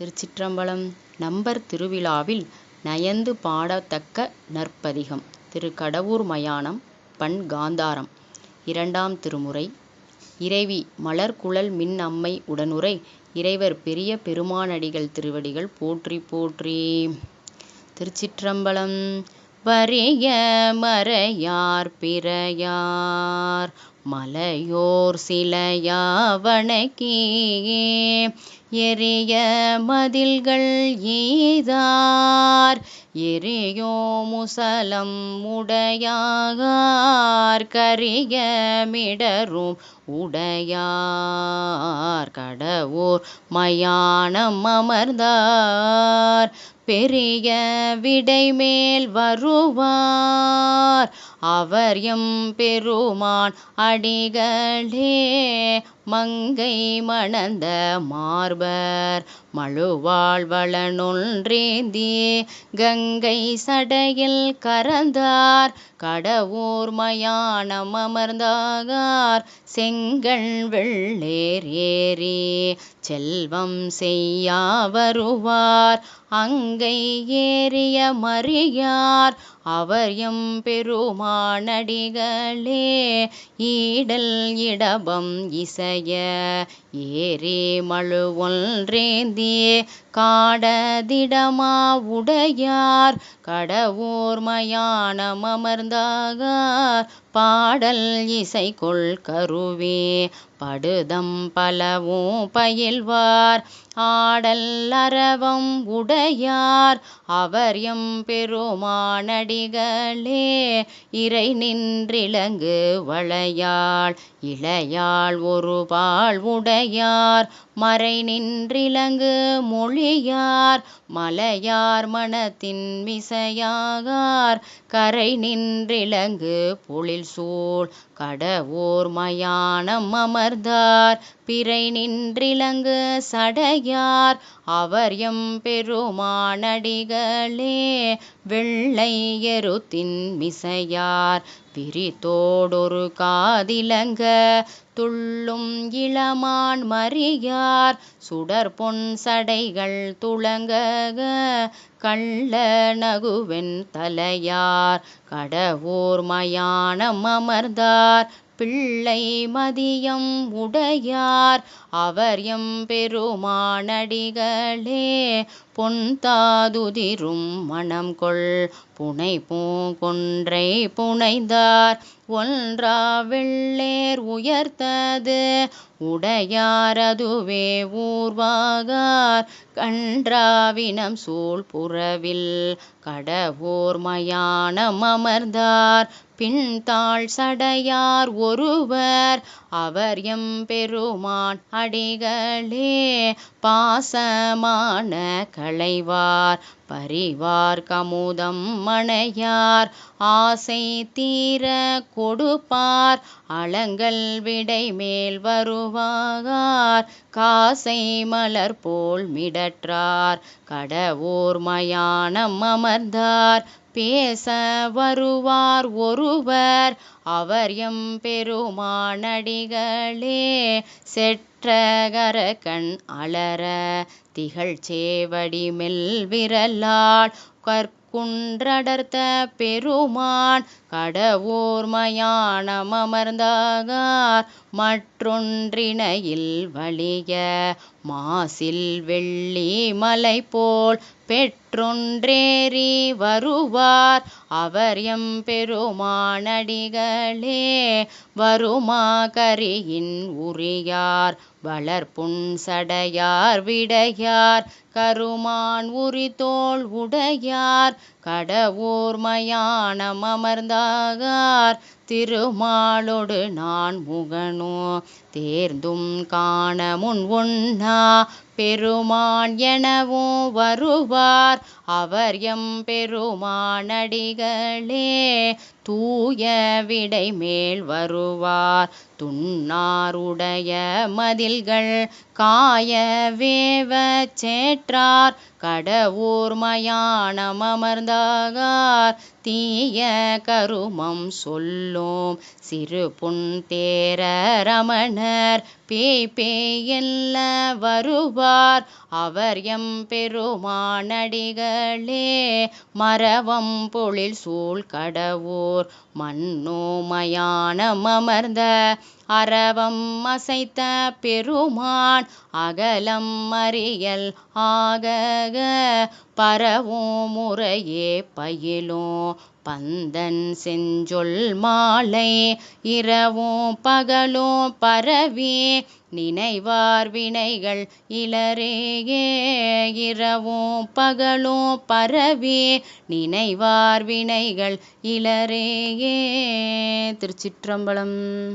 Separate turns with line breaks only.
திருச்சிற்றம்பலம் number திருவிழாவில் நயந்து பாடத்தக்க நற்பதிகம். திரு கடவூர் மயானம் பண் காந்தாரம். இரண்டாம் திருமுறை. இறைவி மலர்குழல் மின் அம்மை உடனுறை இறைவர் பெரிய பெருமானடிகள் திருவடிகள் போற்றி போற்றி. திருச்சிற்றம்பலம் வரிய மறையார் பிறையார். மலையோர் சிலையா எரிய மதில்கள் ஈதார் எரியோ முசலம் உடையாகார் கரிய மிடரும் உடையார் கடவுர் மயானம் அமர்ந்தார். பெரிய விடைமேல் வருவார். அவர் எம் பெருமான் அடிகளே மங்கை மணந்த மார்பர். மழுவாழ்வளனொன்றேந்தி கங்கை சடையில் கறந்தார் கடவுர் மயானம் அமர்ந்தாகார். செங்கல் வெள்ளேர் ஏறி செல்வம் செய்யா வருவார். அங்க ஏறிய மறியார். அவர் எம் பெருமானடிகளே ஈடல் இடபம் இசைய ஏறி மழு ஒன்றேந்தி காடதிடமா உடையார் கடவோர்மயானம் அமர்ந்தாகார் பாடல் இசை கொள் கருவே படுதம் பலவும் பயில்வார் ஆடல் அரவம் உடையார் அவர் எம் பெருமானடிகளே இறை நின்றிலங்கு வளையாள் இளையாள் ஒரு பால் உடையார் மறை நின்றிலங்கு மொழியார் மலையார் மனத்தின் மிசையாகார் கரை நின்றிலங்கு பொழில் சூழ் கடவோர் மயானம் அமர்ந்தார் பிறை நின்றிலங்கு சடையார் அவர் எம் பெருமானடிகளே வெள்ளை எருத்தின் மிசையார் பிரித்தோடொரு காதிலங்க. துள்ளும் இளமான் மறியார் சுடர் பொன் சடைகள் துளங்க கள்ள நகுவென் தலையார் கடவூர் மயானம் அமர்ந்தார். பிள்ளை மதியம் உடையார் அவர் எம் பெருமானடிகளே. பொன் தாதுதிரும் மணம் கொள் புனை பூங்கொன்றை புனைந்தார். ஒன்றா வெள்ளேர் உயர்த்தது உடையாரதுவே ஊர்வாகார். கன்றாவினம் சூழ் புறவில் கடவோர் மயானம் அமர்ந்தார். பின்தாள் சடையார் ஒருவர் அவர் எம் பெருமான் அடிகளே. பாசமான களைவார் பரிவார் கமுதம் மணையார் ஆசை தீர கொடுப்பார் அலங்கள் விடை மேல் வருவாகார். காசை மலர் போல் மிடற்றார் கடவோர் மயானம் அமர்ந்தார். பேச வருவார் ஒருவர் அவர் எம் பெருமானடிகளே. செற்றகர கண் அலர திகழ் சேவடி மெல் விரலாள் குன்றடர்த்த பெருமான் கடவோர் மயானம் அமர்ந்தாகார். மற்றொன்றினையில் வலிய மாசில் வெள்ளி மலை போல் பெற்றொன்றேறி வருவார். அவர் எம் பெருமானடிகளே வருமா கரியின் உரியார். வளர்ப்புண் சடையார் விடையார். கருமான் உரித்தோள் உடையார். கடவோர் மயானம் அமர்ந்தாகார். திருமாலொடு நான் முகனோ தேர்ந்தும் காண முன் உண்ணா. பெருமான் எனவும் வருவார். அவர் எம் பெருமானடிகளே தூய விடை மேல் வருவார் துன்னாருடைய மதில்கள் காய வேவ சேற்றார். கடவுர் மயானம் அமர்ந்தாகார். தீய கருமம் சொல்லும் சிறுபுண் தேர ரமணர் பேய் பேய் எல்ல வருவார். அவர் எம் மகளே மரவம் பொழில் சூழ் கடவூர். மண்ணோமயானம் அமர்ந்த அரவம் அசைத்த பெருமான் அகலம் அறியல் ஆகக. பரவும் முறையே பயிலும் பந்தன் செஞ்சொல் மாலை இரவும் பகலும் பரவி நினைவார் வினைகள் இளரேயே இரவும் பகலும் பரவி நினைவார் வினைகள் இளரேயே திருச்சிற்றம்பலம்.